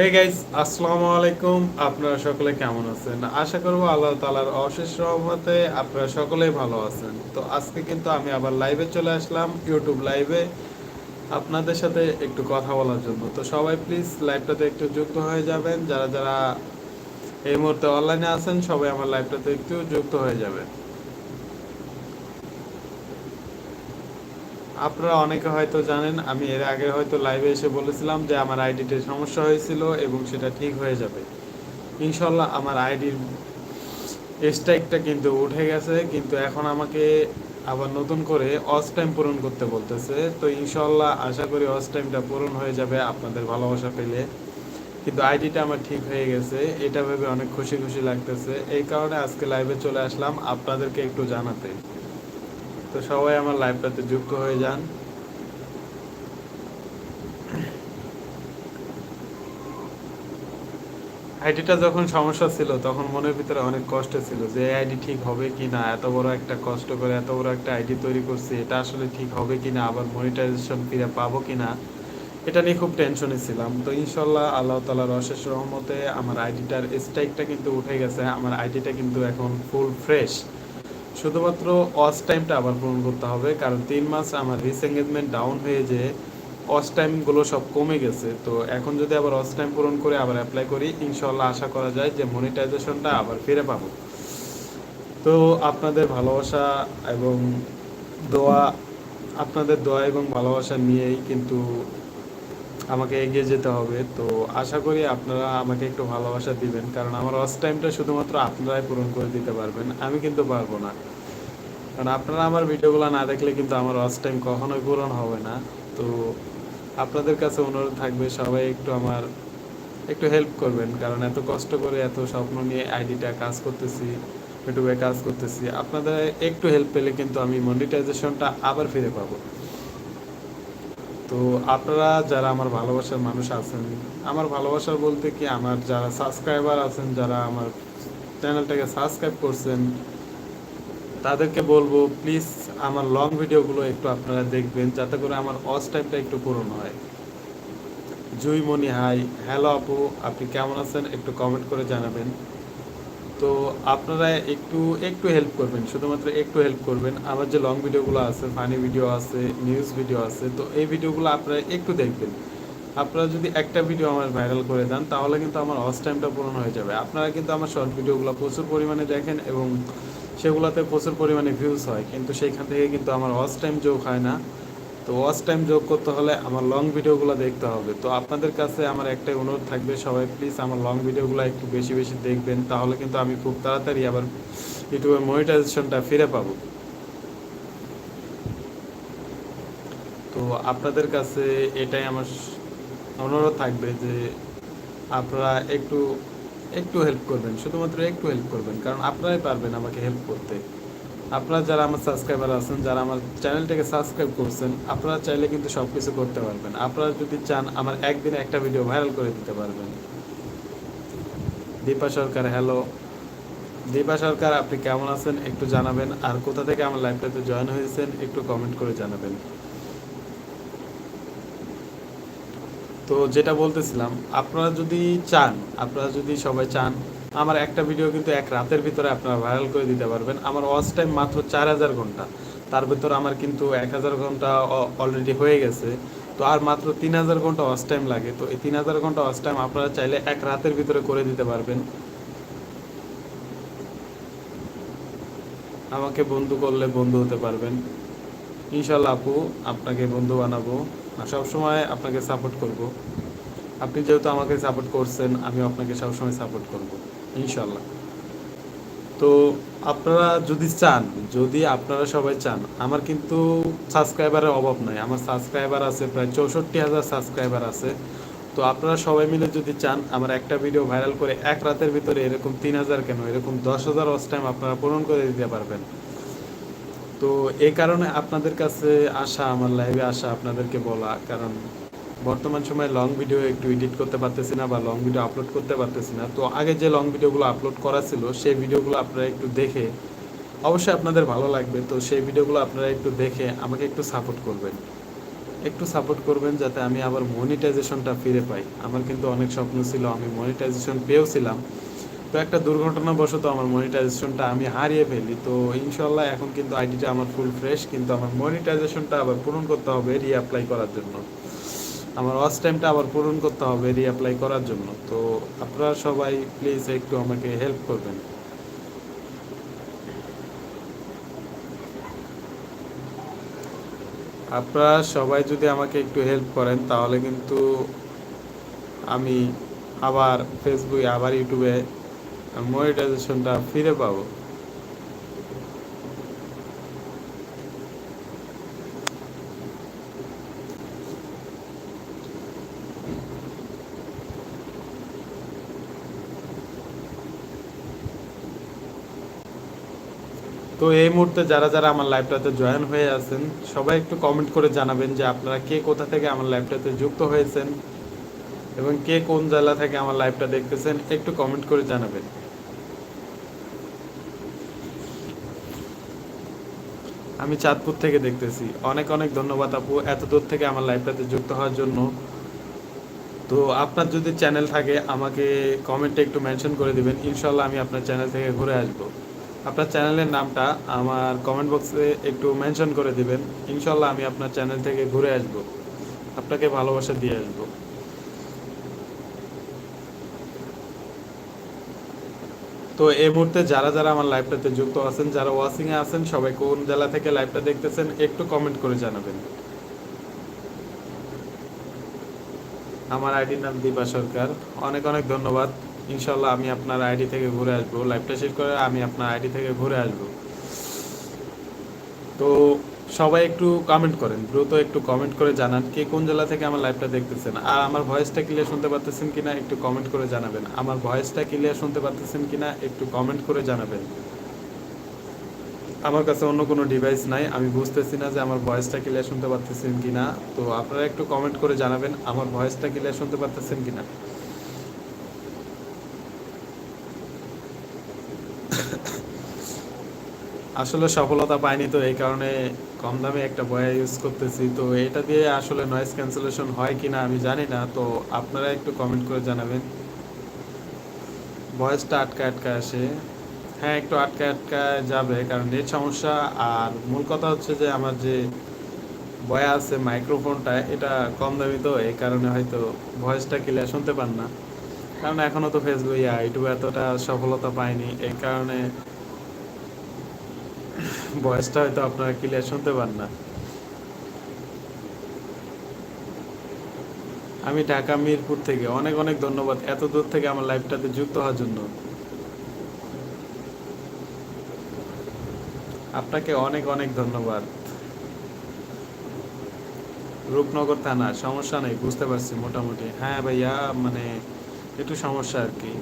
Hey guys আসসালামু আলাইকুম। আপনারা সকলে কেমন আছেন? আশা করব আল্লাহ তালার অশেষ রহমতে আপনারা সকলেই ভালো আছেন। তো আজকে কিন্তু আমি আবার লাইভে চলে আসলাম ইউটিউব লাইভে আপনাদের সাথে একটু কথা বলার জন্য। তো সবাই প্লিজ লাইভটাতে একটু যুক্ত হয়ে যাবেন। যারা যারা এই মুহূর্তে অনলাইনে আছেন, সবাই আমার লাইভটাতে একটু যুক্ত হয়ে যাবেন। আপনারা অনেকে হয়তো জানেন, আমি এর আগে হয়তো লাইভে এসে বলেছিলাম যে আমার আইডিতে সমস্যা হয়েছিল এবং সেটা ঠিক হয়ে যাবে। ইনশাল্লাহ আমার আইডির স্ট্রাইকটা কিন্তু উঠে গেছে, কিন্তু এখন আমাকে আবার নতুন করে অস টাইম পূরণ করতে বলতেছে। তো ইনশাল্লাহ আশা করি অস টাইমটা পূরণ হয়ে যাবে আপনাদের ভালোবাসা পেলে। কিন্তু আইডিটা আমার ঠিক হয়ে গেছে, এটা ভেবে অনেক খুশি খুশি লাগতেছে। এই কারণে আজকে লাইভে চলে আসলাম, আপনাদেরকে একটু জানাতে। তো সবাই আমার লাইভটাতে যুক্ত হয়ে যান। আইডিটা যখন সমস্যা ছিল, তখন মনের ভিতরে অনেক কষ্ট ছিল যে আইডি ঠিক হবে কি না? এত বড় একটা কষ্ট করে এত বড় একটা আইডি তৈরি করছি, এটা আসলে ঠিক হবে কি না? আবার মনিটাইজেশন ফিরে পাবো কি না? এটা নিয়ে খুব টেনশনে ছিলাম। তো ইনশাল্লাহ আল্লাহ তালার অশেষ রহমতে আমার আইডিটার স্ট্রাইকটা কিন্তু উঠে গেছে। আমার আইডিটা কিন্তু এখন ফুল ফ্রেশ শুধুমাত্র অস টাইমটা আবার পূরণ করতে হবে, কারণ তিন মাস আমার রিস এঙ্গেজমেন্ট ডাউন হয়ে যে অস টাইমগুলো সব কমে গেছে। তো এখন যদি আবার অস টাইম পূরণ করে আবার অ্যাপ্লাই করি ইনশাল্লাহ আশা করা যায় যে মনিটাইজেশনটা আবার ফিরে পাবো। তো আপনাদের ভালোবাসা এবং দোয়া, আপনাদের দোয়া এবং ভালোবাসা নিয়েই কিন্তু আমাকে এগিয়ে যেতে হবে। তো আশা করি আপনারা আমাকে একটু ভালোবাসা দিবেন, কারণ আমার অস টাইমটা শুধুমাত্র আপনারাই পূরণ করে দিতে পারবেন। আমি কিন্তু পারব না। কারণ আপনারা আমার ভিডিওগুলো না দেখলে কিন্তু আমার অস টাইম কখনোই পূরণ হবে না। তো আপনাদের কাছে অনুরোধ থাকবে, সবাই একটু আমার, একটু হেল্প করবেন, কারণ এত কষ্ট করে এত স্বপ্ন নিয়ে আইডিটা কাজ করতেছি ইউটিউবে কাজ করতেছি। আপনাদের একটু হেল্প পেলে কিন্তু আমি মনিটাইজেশনটা আবার ফিরে পাবো। তো আপনারা যারা আমার ভালোবাসার মানুষ আছেন, আমার ভালোবাসার বলতে কি আমার যারা সাবস্ক্রাইবার আছেন, যারা আমার চ্যানেলটাকে সাবস্ক্রাইব করছেন, তাদেরকে বলব প্লিজ আমার লং ভিডিওগুলো একটু আপনারা দেখবেন, যাতে করে আমার অস টাইমটা একটু পূরণ হয়। জুই মনি হাই হ্যালো আপু, আপনি কেমন আছেন? একটু কমেন্ট করে জানাবেন। তো আপনারা একটু একটু হেল্প করবেন, শুধুমাত্র একটু হেল্প করবেন। আমার যে লং ভিডিওগুলো আছে ফানি ভিডিও আছে নিউজ ভিডিও আছে, তো এই ভিডিওগুলো আপনারা একটু দেখবেন। আপনারা যদি একটা ভিডিও আমার ভাইরাল করে দেন, তাহলে কিন্তু আমার অস টাইমটা পূরণ হয়ে যাবে। আপনারা কিন্তু আমার শর্ট ভিডিওগুলো প্রচুর পরিমাণে দেখেন এবং সেগুলোতে প্রচুর পরিমাণে ভিউজ হয়। কিন্তু সেইখান থেকে কিন্তু আমার ওয়াচ টাইম যোগ হয় না। তো ওয়াচ টাইম যোগ করতে হলে আমার লং ভিডিওগুলো দেখতে হবে। তো আপনাদের কাছে আমার একটাই অনুরোধ থাকবে সবাই প্লিজ আমার লং ভিডিওগুলো একটু বেশি বেশি দেখবেন, তাহলে কিন্তু আমি খুব তাড়াতাড়ি আবার ইউটিউবে মনিটাইজেশনটা ফিরে পাবো। তো আপনাদের কাছে এটাই আমার অনুরোধ থাকবে যে আপনারা একটু একটু হেল্প করবেন, শুধুমাত্র একটু হেল্প করবেন, কারণ আপনারাই পারবেন আমাকে হেল্প করতে। আপনারা যারা আমার সাবস্ক্রাইবার আছেন, যারা আমার চ্যানেলটাকে সাবস্ক্রাইব করছেন, আপনারা চাইলে কিন্তু সব কিছু করতে পারবেন। আপনারা যদি চান আমার একদিনে একটা ভিডিও ভাইরাল করে দিতে পারবেন। দীপা সরকার হ্যালো দীপা সরকার, আপনি কেমন আছেন? একটু জানাবেন। আর কোথা থেকে আমার লাইভটাতে জয়েন হয়েছেন, একটু কমেন্ট করে জানাবেন। তো যেটা বলতেছিলাম, আপনারা যদি চান, আপনারা যদি সবাই চান আমার একটা ভিডিও কিন্তু এক রাতের ভিতরে আপনারা ভাইরাল করে দিতে পারবেন। আমার ওয়াচ টাইম মাত্র চার হাজার ঘণ্টা। তার ভিতর আমার কিন্তু এক হাজার ঘণ্টা অলরেডি হয়ে গেছে। তো আর মাত্র তিন হাজার ঘণ্টা ওয়াচ টাইম লাগে। তো এই তিন হাজার ঘণ্টা ওয়াচ টাইম আপনারা চাইলে এক রাতের ভিতরে করে দিতে পারবেন। আমাকে বন্ধু করলে বন্ধু হতে পারবেন। ইনশাল্লাহ আপু, আপনাকে বন্ধু বানাবো। আর সবসময় আপনাকে সাপোর্ট করব। আপনি যেহেতু আমাকে সাপোর্ট করছেন আমি আপনাকে সবসময় সাপোর্ট করব। ইনশাল্লাহ তো আপনারা যদি চান, যদি আপনারা সবাই চান, আমার কিন্তু সাবস্ক্রাইবারের অভাব নাই। আমার সাবস্ক্রাইবার আছে, প্রায় চৌষট্টি হাজার সাবস্ক্রাইবার আছে। তো আপনারা সবাই মিলে যদি চান, আমার একটা ভিডিও ভাইরাল করে এক রাতের ভিতরে এরকম তিন হাজার কেন, এরকম দশ হাজার ওয়াচ টাইম আপনারা পূরণ করে দিতে পারবেন। তো এই কারণে আপনাদের কাছে আসা, আমার লাইভে আসা, আপনাদেরকে বলা, কারণ বর্তমান সময়ে লং ভিডিও একটু এডিট করতে পারতেছি না বা লং ভিডিও আপলোড করতে পারতেছি না। তো আগে যে লং ভিডিওগুলো আপলোড করা ছিল, সেই ভিডিওগুলো আপনারা একটু দেখে অবশ্যই আপনাদের ভালো লাগবে। তো সেই ভিডিওগুলো আপনারা একটু দেখে আমাকে একটু সাপোর্ট করবেন। একটু সাপোর্ট করবেন যাতে আমি আবার মনিটাইজেশনটা ফিরে পাই। আমার কিন্তু অনেক স্বপ্ন ছিল, আমি মনিটাইজেশন পেয়েওছিলাম তো একটা দুর্ঘটনাবশত আমার মনিটাইজেশনটা আমি হারিয়ে ফেলি। তো ইনশাল্লাহ এখন কিন্তু আইডিটা আমার ফুল ফ্রেশ কিন্তু আমার মনিটাইজেশনটা আবার পূরণ করতে হবে রিঅ্যাপ্লাই করার জন্য। আমার ওয়াচ টাইমটা আবার পূরণ করতে হবে রিঅ্যাপ্লাই করার জন্য। তো আপনারা সবাই প্লিজ একটু আমাকে হেল্প করবেন। আপনারা সবাই যদি আমাকে একটু হেল্প করেন, তাহলে কিন্তু আমি আবার ফেসবুকে আবার ইউটিউবে মনিটাইজেশনটা ফিরে পাবো। তো এই মুহূর্তে যারা যারা আমার লাইভটাতে জয়েন হয়ে আছেন, সবাই একটু কমেন্ট করে জানাবেন যে আপনারা কে কোথা থেকে আমার লাইভটাতে যুক্ত হয়েছেন এবং কে কোন জেলা থেকে আমার লাইভটা দেখতেছেন, একটু কমেন্ট করে জানাবেন। আমি চাঁদপুর থেকে দেখতেছি। অনেক অনেক ধন্যবাদ আপু এত দূর থেকে আমার লাইভটাতে যুক্ত হওয়ার জন্য। তো আপনার যদি চ্যানেল থাকে, আমাকে কমেন্টে একটু মেনশন করে দিবেন। ইনশাল্লাহ আমি আপনার চ্যানেল থেকে ঘুরে আসব। আপনার চ্যানেলের নামটা আমার কমেন্ট বক্সে একটু মেনশন করে দিবেন। ইনশাল্লাহ আমি আপনার চ্যানেল থেকে ঘুরে আসব। আপনাকে ভালোবাসা দিয়ে আসব। তো এই মুহূর্তে যারা যারা আমার লাইভটাতে যুক্ত আছেন, যারা ওয়াচিংয়ে আছেন, সবাই কোন জেলা থেকে লাইভটা দেখতেছেন, একটু কমেন্ট করে জানাবেন। আমার আইডির নাম দীপা সরকার। অনেক অনেক ধন্যবাদ। ইনশাল্লাহ আমি আপনার আইডি থেকে ঘুরে আসব। লাইভটা শেষ করে আমি আপনার আইডি থেকে ঘুরে আসব। তো সবাই একটু কমেন্ট করেন। দ্রুত একটু কমেন্ট করে জানান কে কোন জেলা থেকে আমার লাইভটা দেখতেছেন। আর আমার ভয়েসটা ক্লিয়ার শুনতে পারতেছেন কিনা একটু কমেন্ট করে জানাবেন। আমার ভয়েসটা ক্লিয়ার শুনতে পারতেছেন কিনা একটু কমেন্ট করে জানাবেন। আমার কাছে অন্য কোনো ডিভাইস নাই। আমি বুঝতেছি না যে আমার ভয়েসটা ক্লিয়ার শুনতে পারতেছেন কিনা। তো আপনারা একটু কমেন্ট করে জানাবেন, আমার ভয়েসটা ক্লিয়ার শুনতে পারতেছেন কিনা। আসলে সফলতা পাইনি তো, এই কারণে কম দামে একটা বয়া ইউজ করতেছি। তো এটা দিয়ে আসলে নয়েজ ক্যান্সেলেশন হয় কিনা আমি জানি না, তো আপনারা একটু কমেন্ট করে জানাবেন। ভয়েসটা আটকা আটকা আসে। হ্যাঁ একটু আটকা আটকা যাবে, কারণ নেট সমস্যা। আর মূল কথা হচ্ছে যে আমার যে বয়া আছে মাইক্রোফোনটা এটা কম দামি তো, এই কারণে হয়তো ভয়েসটা ক্লিয়ার শুনতে পান না। কারণ এখনও তো ফেসবুক ইউটিউবে এতটা সফলতা পাইনি। এই কারণে ভয়েসটা হয়তো আপনারা ক্লিয়ার শুনতে পান না। আমি ঢাকা, মিরপুর থেকে অনেক অনেক ধন্যবাদ। এত দূর থেকে আমার লাইভটাতে যুক্ত হওয়ার জন্য। আপনাকে অনেক অনেক ধন্যবাদ। রূপনগর থানা, সমস্যা নেই, বুঝতে পারছি মোটামুটি। হ্যাঁ ভাইয়া মানে একটু সমস্যা আর কি।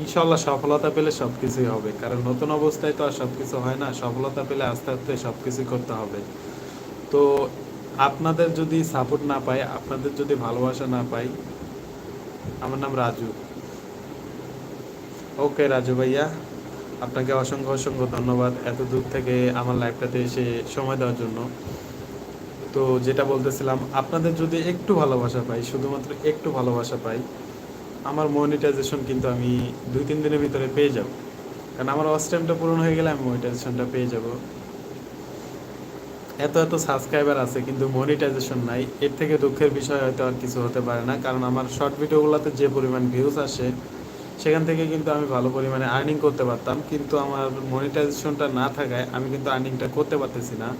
ইনশাল্লাহ সফলতা পেলে সব কিছুই হবে, কারণ নতুন অবস্থায় তো আর সব কিছু হয় না। সফলতা পেলে আস্তে আস্তে সব কিছুই করতে হবে। তো আপনাদের যদি সাপোর্ট না পাই, আপনাদের যদি ভালোবাসা না পাই, আমার নাম রাজু। ওকে রাজু ভাইয়া, আপনাকে অসংখ্য অসংখ্য ধন্যবাদ এত দূর থেকে আমার লাইফটাতে এসে সময় দেওয়ার জন্য। তো যেটা বলতেছিলাম, আপনাদের যদি একটু ভালোবাসা পাই, শুধুমাত্র একটু ভালোবাসা পাই, আমার মনিটাইজেশন কিন্তু আমি দুই, তিন দিনের ভিতরে পেয়ে যাব। কারণ আমার ওয়াচ টাইমটা পূরণ হয়ে গেলে আমি মনিটাইজেশনটা পেয়ে যাব। এত এত সাবস্ক্রাইবার আছে, কিন্তু মনিটাইজেশন নাই। এর থেকে দুঃখের বিষয় হয়তো আর কিছু হতে পারে না, কারণ আমার শর্ট ভিডিওগুলোতে যে পরিমাণ ভিউজ আসে, সেখান থেকে কিন্তু আমি ভালো পরিমাণে আর্নিং করতে পারতাম। কিন্তু আমার মনিটাইজেশনটা না থাকায় আমি কিন্তু আর্নিংটা করতে পারতেছি না।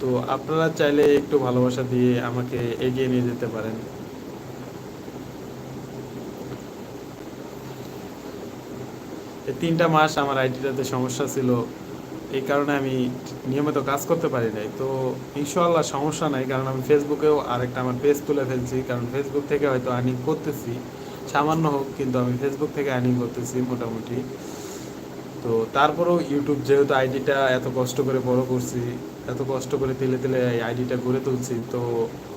তো আপনারা চাইলে একটু ভালোবাসা দিয়ে আমাকে এগিয়ে নিয়ে যেতে পারেন। তিনটা মাস আমার আইডিটাতে সমস্যা ছিল। এই কারণে আমি নিয়মিত কাজ করতে পারি নাই। তো ইনশাল্লাহ সমস্যা নাই, কারণ আমি ফেসবুকেও আরেকটা আমার পেজ তুলে ফেলছি। কারণ ফেসবুক থেকে হয়তো আর্নিং করতেছি। সামান্য হোক, কিন্তু আমি ফেসবুক থেকে আর্নিং করতেছি মোটামুটি। তো তারপরেও ইউটিউব যেহেতু আইডিটা এত কষ্ট করে বড় করছি এত কষ্ট করে তেলে তেলে এই আইডিটা গড়ে তুলছি, তো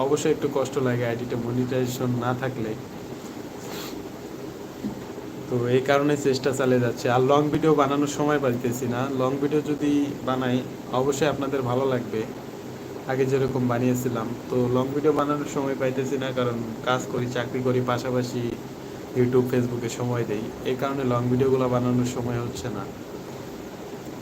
অবশ্যই একটু কষ্ট লাগে আইডিটা মনিটাইজেশন না থাকলে। তো এই কারণে চেষ্টা চালিয়ে যাচ্ছে। আর লং ভিডিও বানানোর সময় পাইতেছি না। লং ভিডিও যদি বানাই, অবশ্যই আপনাদের ভালো লাগবে। আগে যেরকম বানিয়েছিলাম, তো লং ভিডিও বানানোর সময় পাইতেছি না, কারণ কাজ করি, চাকরি করি, পাশাপাশি ইউটিউব ফেসবুকে সময় দেই। এই কারণে লং ভিডিওগুলো বানানোর সময় হচ্ছে না।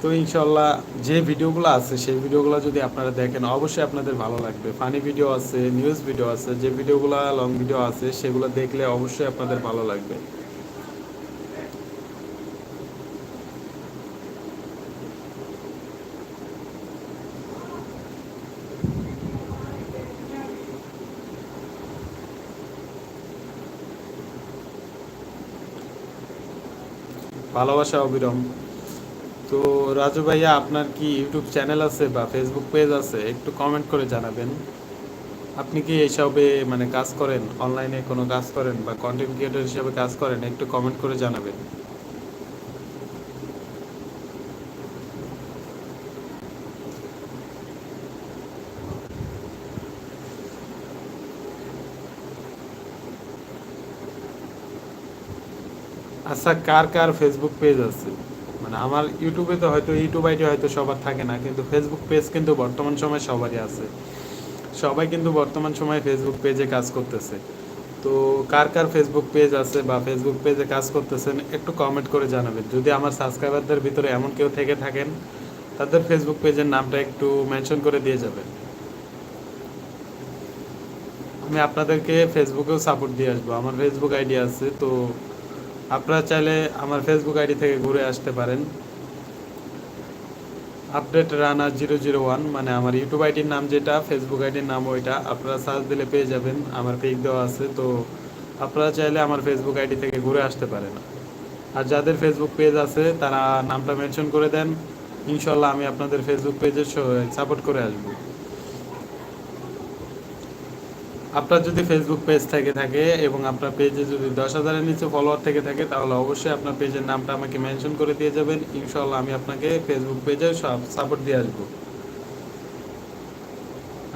তো ইনশাল্লাহ যে ভিডিওগুলো আছে, সেই ভিডিওগুলো যদি আপনারা দেখেন, অবশ্যই আপনাদের ভালো লাগবে। ফানি ভিডিও আছে নিউজ ভিডিও আছে, যে ভিডিওগুলো লং ভিডিও আছে, সেগুলো দেখলে অবশ্যই আপনাদের ভালো লাগবে। ভালোবাসা অবিরম। তো রাজু ভাইয়া, আপনার কি ইউটিউব চ্যানেল আছে বা ফেসবুক পেজ আছে? একটু কমেন্ট করে জানাবেন। আপনি কি এইসবে মানে কাজ করেন? অনলাইনে কোনো কাজ করেন বা কন্টেন্ট ক্রিয়েটর হিসেবে কাজ করেন? একটু কমেন্ট করে জানাবেন। আচ্ছা কার কার ফেসবুক পেজ আছে? মানে আমার ইউটিউবে তো হয়তো ইউটিউব আইডি হয়তো সবার থাকে না, কিন্তু ফেসবুক পেজ কিন্তু বর্তমান সময় সবারই আছে। সবাই কিন্তু বর্তমান সময়ে ফেসবুক পেজে কাজ করতেছে। তো কার কার ফেসবুক পেজ আছে বা ফেসবুক পেজে কাজ করতেছেন, একটু কমেন্ট করে জানাবেন। যদি আমার সাবস্ক্রাইবারদের ভিতরে এমন কেউ থেকে থাকেন, তাদের ফেসবুক পেজের নামটা একটু মেনশন করে দিয়ে যাবেন। আমি আপনাদেরকে ফেসবুকেও সাপোর্ট দিয়ে আসব। আমার ফেসবুক আইডি আছে, তো আপনারা চাইলে আমার ফেসবুক আইডি থেকে ঘুরে আসতে পারেন। Update Rana zero zero one মানে আমার ইউটিউব আইডির নাম যেটা ফেসবুক আইডির নাম ওইটা, আপনারা সার্চ দিলে পেয়ে যাবেন। আমার পিক দেওয়া আছে, তো আপনারা চাইলে আমার ফেসবুক আইডি থেকে ঘুরে আসতে পারেন। আর যাদের ফেসবুক পেজ আছে, তারা নামটা মেনশন করে দেন। ইনশাল্লাহ আমি আপনাদের ফেসবুক পেজের সাপোর্ট করে আসব। আপনার যদি ফেসবুক পেজ থেকে থাকে এবং আপনার পেজে যদি দশ হাজারের নিচে ফলোয়ার থেকে থাকে, তাহলে অবশ্যই আপনার পেজের নামটা আমাকে মেনশন করে দিয়ে যাবেন। ইনশাল্লাহ আমি আপনাকে ফেসবুক পেজে সাপোর্ট দিয়ে আসব।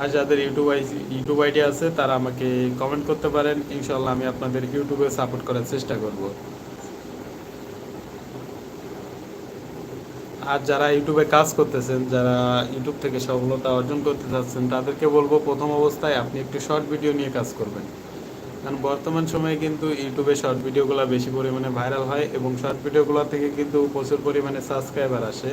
আর যাদের ইউটিউব ইউটিউব আইডি আছে, তারা আমাকে কমেন্ট করতে পারেন। ইনশাল্লাহ আমি আপনাদের ইউটিউবে সাপোর্ট করার চেষ্টা করব। আর যারা ইউটিউবে কাজ করতেছেন, যারা ইউটিউব থেকে সফলতা অর্জন করতে চাচ্ছেন, তাদেরকে বলব প্রথম অবস্থায় আপনি একটু শর্ট ভিডিও নিয়ে কাজ করবেন। কারণ বর্তমান সময়ে কিন্তু ইউটিউবে শর্ট ভিডিওগুলো বেশি পরিমাণে ভাইরাল হয় এবং শর্ট ভিডিওগুলো থেকে কিন্তু প্রচুর পরিমাণে সাবস্ক্রাইবার আসে।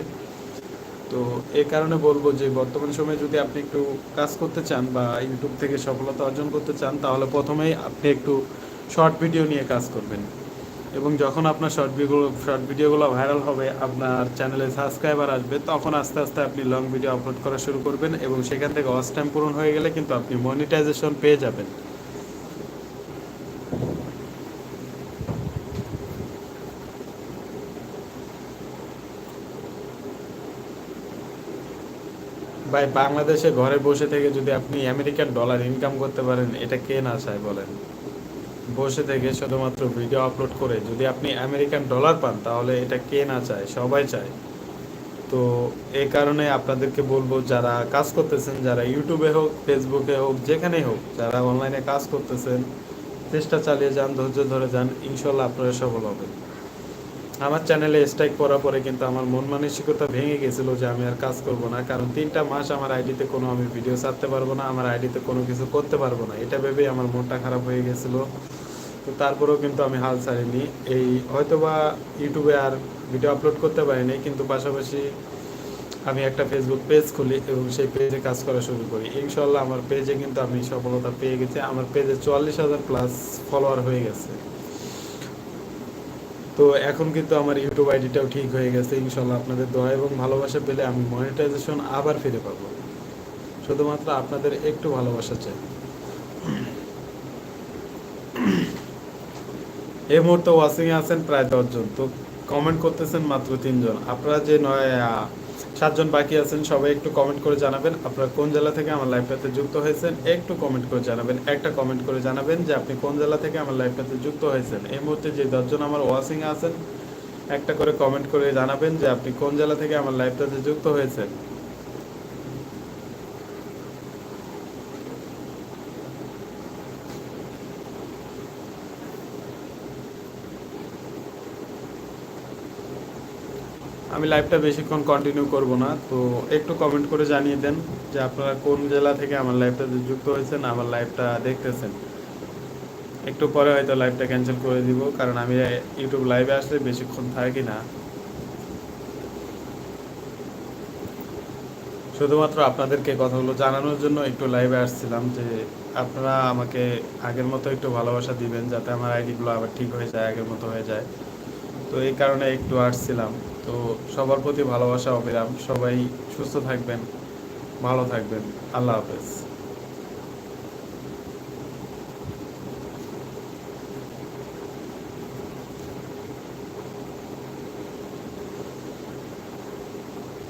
তো এই কারণে বলব যে, বর্তমান সময়ে যদি আপনি একটু কাজ করতে চান বা ইউটিউব থেকে সফলতা অর্জন করতে চান, তাহলে প্রথমেই আপনি একটু শর্ট ভিডিও নিয়ে কাজ করবেন। এবং যখন আপনার শর্ট ভিডিও শর্ট ভিডিওগুলো ভাইরাল হবে, আপনার চ্যানেলে সাবস্ক্রাইবার আসবে, তখন আস্তে আস্তে আপনি লং ভিডিও আপলোড করা শুরু করবেন এবং সেখান থেকে ওয়াচ টাইম পূরণ হয়ে গেলে কিন্তু আপনি মনিটাইজেশন পেয়ে যাবেন। ভাই, বাংলাদেশে ঘরে বসে থেকে যদি আপনি আমেরিকান ডলার ইনকাম করতে পারেন, এটা কে না চায় বলেন? বসে থেকে শুধুমাত্র ভিডিও আপলোড করে যদি আপনি আমেরিকান ডলার পান, তাহলে এটা কে না চায়? সবাই চায়। তো এই কারণে আপনাদেরকে বলব, যারা কাজ করতেছেন, যারা ইউটিউবে হোক ফেসবুকে হোক যেখানেই হোক, যারা অনলাইনে কাজ করতেছেন, চেষ্টা চালিয়ে যান, ধৈর্য ধরে যান, ইনশাল্লাহ আপনারা সফল হবেন। আমার চ্যানেলে স্ট্রাইক করার পরে কিন্তু আমার মন মানসিকতা ভেঙে গেছিল যে আমি আর কাজ করব না। কারণ তিনটা মাস আমার আইডিতে কোনো আমি ভিডিও ছাড়তে পারব না, আমার আইডিতে কোনো কিছু করতে পারব না। এটা ভেবেই আমার মনটা খারাপ হয়ে গেছিল। তো তারপরেও কিন্তু আমি হাল ছাড়িনি। এই হয়তোবা ইউটিউবে আর ভিডিও আপলোড করতে পারিনি, কিন্তু পাশাপাশি আমি একটা ফেসবুক পেজ খুলি এবং সেই পেজে কাজ করা শুরু করি। ইনশাল্লাহ আমার পেজে কিন্তু আমি সফলতা পেয়ে গেছি। আমার পেজে চুয়াল্লিশ হাজার প্লাস ফলোয়ার হয়ে গেছে। তো এখন কিন্তু আমার ইউটিউব আইডিটাও ঠিক হয়ে গেছে ইনশাল্লাহ আপনাদের দোয়া এবং ভালোবাসা পেলে আমি মনিটাইজেশন আবার ফিরে পাবো। শুধুমাত্র আপনাদের একটু ভালোবাসা চাই। এই মুহূর্তে ওয়াচিংয়ে আছেন প্রায় দশজন, তো কমেন্ট করতেছেন মাত্র তিনজন। আপনারা যে নয় সাতজন বাকি আছেন, সবাই একটু কমেন্ট করে জানাবেন আপনারা কোন জেলা থেকে আমার লাইভটাতে যুক্ত হয়েছেন। একটু কমেন্ট করে জানাবেন, একটা কমেন্ট করে জানাবেন যে আপনি কোন জেলা থেকে আমার লাইভটাতে যুক্ত হয়েছেন। এই মুহূর্তে যে দশজন আমার ওয়াশিং আছেন, একটা করে কমেন্ট করে জানাবেন যে আপনি কোন জেলা থেকে আমার লাইভটাতে যুক্ত হয়েছেন। আমি লাইভটা বেশিক্ষণ কন্টিনিউ করব না, তো একটু কমেন্ট করে জানিয়ে দেন যে আপনারা কোন জেলা থেকে আমার লাইভটাতে যুক্ত হয়েছেন, আমার লাইভটা দেখতেছেন। একটু পরে হয়তো লাইভটা ক্যান্সেল করে দিব, কারণ আমি ইউটিউব লাইভে আসলে বেশিক্ষণ থাকি না। শুধুমাত্র আপনাদেরকে কথাগুলো জানানোর জন্য একটু লাইভে আসছিলাম যে আপনারা আমাকে আগের মতো একটু ভালোবাসা দিবেন, যাতে আমার আইডিগুলো আবার ঠিক হয়ে যায়, আগের মতো হয়ে যায়। তো এই কারণে একটু আসছিলাম। তো সবার প্রতি ভালোবাসা অবিরাম। সবাই সুস্থ থাকবেন ভালো থাকবেন। আল্লাহ হাফেজ।